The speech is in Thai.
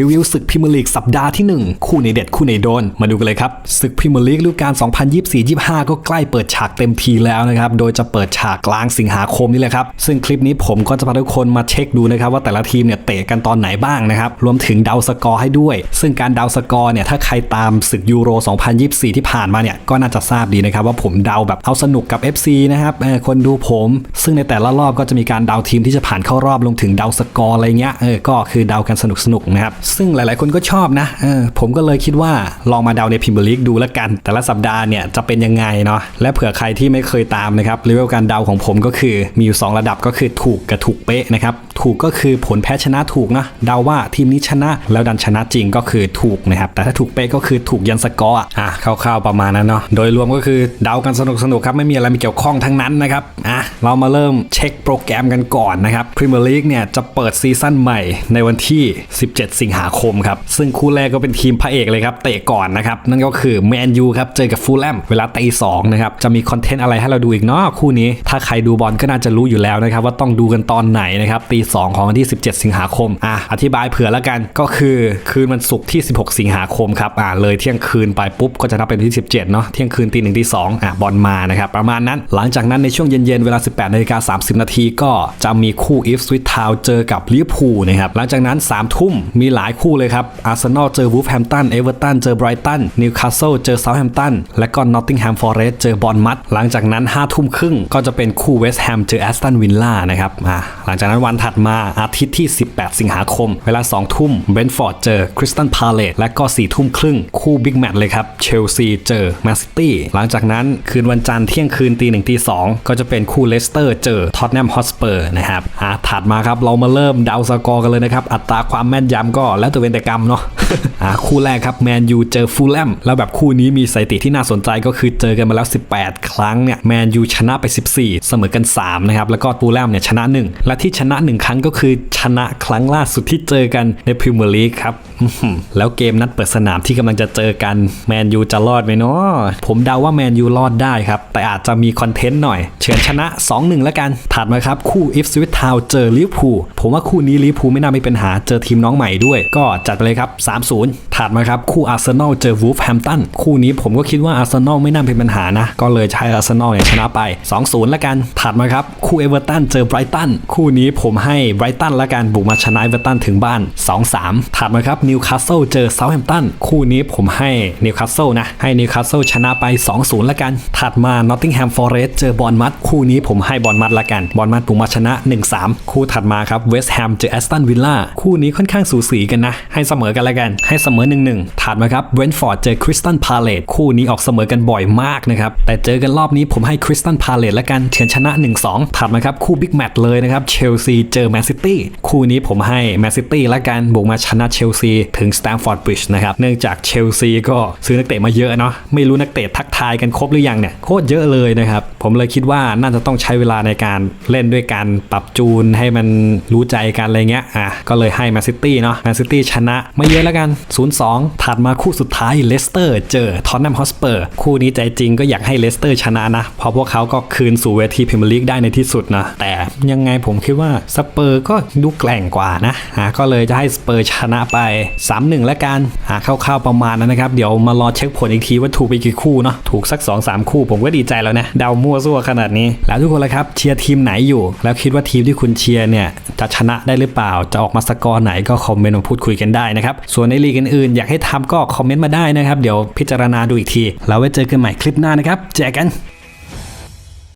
รีวิวศึกพรีเมียร์ลีกสัปดาห์ที่ 1 คู่ในเด็ดคู่ในโดน มาดูกันเลยครับ ศึกพรีเมียร์ลีกฤดูกาล 2024-25 ก็ใกล้เปิดฉากเต็มทีแล้วนะครับ โดยจะเปิดฉากกลางสิงหาคมนี่แหละครับ ซึ่งคลิปนี้ผมก็จะพาทุกคนมาเช็คดูนะครับ ว่าแต่ละทีมเนี่ยเตะกันตอนไหนบ้างนะครับ รวมถึงเดาสกอร์ให้ด้วย ซึ่งการเดาสกอร์เนี่ยถ้าใครตามศึกยูโร 2024 ที่ผ่านมาเนี่ยก็น่าจะทราบดีนะครับว่าผมเดาแบบเอาสนุกกับ FC นะครับเออคนดูผม ซึ่งในแต่ละรอบก็จะมีการเดาทีมที่จะผ่านเข้ารอบลงถึงเดาสกอร์อะไรเงี้ยเออก็คือเดากันสนุกๆนะครับซึ่งหลายๆ คนก็ชอบนะเออผมก็เลยคิดว่าลองมาเดาในพิมพ์ลีกดูแล้วกัน แต่ละสัปดาห์เนี่ยจะเป็นยังไงเนาะและเผื่อใครที่ไม่เคยตามนะครับเลเวลการเดาของผมก็คือมีอยู่ 2 ระดับก็คือถูกกับถูกเป๊ะนะครับถูกก็คือผลแพ้ชนะถูกนะเดาว่าทีมนี้ชนะแล้วดันชนะจริงก็คือถูกนะครับแต่ถ้าถูกเป๊ะก็คือถูกยันสกอร์อะอะคร่าวๆประมาณนั้นเนาะโดยรวมก็คือเดากันสนุกๆครับไม่มีอะไรมีเกี่ยวข้องทั้งนั้นนะครับอะเรามาเริ่มเช็คโปรแกรมกันก่อนนะครับพรีเมียร์ลีกเนี่ยจะเปิดซีซั่นใหม่ในวันที่ 17 สิงหาคมครับ ซึ่งคู่แรกก็เป็นทีมพระเอกเลยครับ เตะก่อนนะครับ นั่นก็คือแมนยูครับ เจอกับฟูลแลมเวลาตีสองนะครับ จะมีคอนเทนต์อะไรให้เราดูอีกเนาะคู่นี้ ถ้าใครดูบอลก็น่าจะรู้อยู่แล้วนะครับ ว่าต้องดูกันตอนไหนนะครับตีสองของวันที่ 17 สิงหาคมอะอธิบายเผื่อแล้วกันก็คือคืนวันศุกร์ที่ 16 สิงหาคมครับอ่าเลยเที่ยงคืนไปปุ๊บก็จะนับเป็นวันที่ 17เนาะเที่ยงคืนตีหนึ่งตีสองอะบอลมานะครับประมาณนั้นหลังจากนั้นในช่วงเย็นๆเวลา 18นาฬิกา30 นาทีก็จะมีคู่อีฟสวิตทาวเจอกับลิเวอร์พูลนะครับหลังจากนั้น3ทุ่มมีหลายายคู่เลยครับ อาร์เซนอลเจอวูฟแฮมตัน เอเวอร์ตัน เจอไบรตัน นิวคาสเซิล เจอเซาท์แฮมตัน และก็นอตติงแฮมฟอร์เรสต์เจอบอลมัด หลังจากนั้น5ทุ่มครึ่งก็จะเป็นคู่เวสต์แฮม เจอแอสตันวิลล่านะครับ อ่า หลังจากนั้นวันถัดมาอาทิตย์ที่ 18 สิงหาคม เวลา 2 ทุ่ม เบนฟอร์ด เจอคริสตันพาเลต และก็4ทุ่มครึ่ง คู่บิ๊กแมตช์เลยครับ เชลซี เจอแมนซิตี้ หลังจากนั้นคืนวันจันทร์เที่ยงคืนตีหนึ่งตีสองก็จะเป็นคู่เลสเตอร์ เจอท็อตแนมฮอสเปอร์นะครับ อ่า ถัดมาครับ เรามาเริ่มเดาสกอร์กันเลยนะครับ อัตราความแม่นยำก็อนแล้วแต่เวนแต่กรรมเนาะอ่าคู่แรกครับแมนยูเจอฟูลแลมแล้วแบบคู่นี้มีสถิติที่น่าสนใจก็คือเจอกันมาแล้ว 18 ครั้งเนี่ยแมนยูชนะไป 14 เสมอกัน 3 นะครับ แล้วก็ฟูลแลมเนี่ยชนะ 1 และที่ชนะ 1 ครั้งก็คือชนะครั้งล่าสุดที่เจอกันในพรีเมียร์ลีกครับแล้วเกมนัดเปิดสนามที่กำลังจะเจอกันแมนยูจะรอดไหมเนาะผมเดาว่าแมนยูรอดได้ครับ แต่อาจจะมีคอนเทนต์หน่อย เฉือนชนะ 2-1 แล้วกัน ถัดมาครับ คู่อิฟสวิตทาวเจอลิเวอร์พูลผมว่าคู่นี้ลิเวอร์พูลไม่น่ามีปัญหาเจอทีมน้องใหม่ด้วย ก็จัดไปเลยครับ3-0 ถัดมาครับ คู่อาร์เซนอลเจอวูฟแฮมตันคู่นี้ผมก็คิดว่าอาร์เซนอลไม่น่าเป็นปัญหานะ ก็เลยใช้อาร์เซนอลเนี่ยชนะไป 2-0 แล้วกัน ถัดมาครับ คู่เอเวอร์ตันเจอไบรตันคู่นี้ผมให้ไบรตันละกันบุกมาชนะเอเวอร์ตันถึงบ้าน 2-3 ถัดมาครับนิวคาสเซิลเจอเซาท์แฮมตันคู่นี้ผมให้นิวคาสเซิลนะให้นิวคาสเซิลชนะไป 2-0 ละกัน ถัดมานอตติงแฮมฟอเรสต์เจอบอลมัดคู่นี้ผมให้บอลมัดละกันบอลมัดบุกมาชนะ 1-3 คู่ถัดมาครับเวสต์แฮมเจอแอสตันวิลล่าคู่นี้ค่อนข้างสูสีกันนะให้เสมอกันละกันให้เสมอ 1-1 ถัดมาครับเวนฟอร์ดเจอคริสตันพาเลตคู่นี้ออกเสมอกันบ่อยมากนะครับ แต่เจอกันรอบนี้ผมให้คริสตันพาเลตละกันเฉือนชนะ 1-2 ถัดมาครับคู่บิ๊กแมตช์เลยนะครับเชลซีเจอแมนซิตี้คู่นี้ผมให้แมนซิตี้ละกันบุกมาชนะเชลซีถึงสแตมฟอร์ดบริดจ์นะครับเนื่องจากเชลซีก็ซื้อนักเตะมาเยอะเนาะไม่รู้นักเตะทักทายกันครบหรือยังเนี่ยโคตรเยอะเลยนะครับผมเลยคิดว่าน่าจะต้องใช้เวลาในการเล่นด้วยการปรับจูนให้มันรู้ใจกันอะไรเงี้ยอะก็เลยให้แมนซิตี้เนาะแมนซิตี้ชนะไม่เยอะแล้วกัน 0-2 ถัดมาคู่สุดท้ายเลสเตอร์เจอทอนแนมฮอสเปอร์คู่นี้ใจจริงก็อยากให้เลสเตอร์ชนะนะ เพราะพวกเขาก็คืนสู่เวทีพรีเมียร์ลีกได้ในที่สุดนะ แต่ยังไงผมคิดว่าสเปอร์ก็ดูแกล่งกว่านะอะก็เลยจะให้สเปอร์ชนะไป 3-1 แล้วกันอะคร่าวๆประมาณนั้นนะครับ เดี๋ยวมารอเช็คผลอีกทีว่าถูกไปกี่คู่เนาะถูกสัก 2-3 คู่ผมก็ดีใจแล้วนะเดามั่วซั่วขนาดนี้ แล้วทุกคนละครับเชียร์ทีมไหนอยู่ แล้วคิดว่าทีมที่คุณเชียร์เนี่ยจะชนะได้หรือเปล่าจะออกมาสกอร์ไหนก็คอมเมนต์มาพูดคุยกันได้นะครับส่วนในลีกอื่นๆอยากให้ทำก็คอมเมนต์มาได้นะครับ เดี๋ยวพิจารณาดูอีกที แล้วไว้เจอกันใหม่คลิปหน้านะครับแจกกัน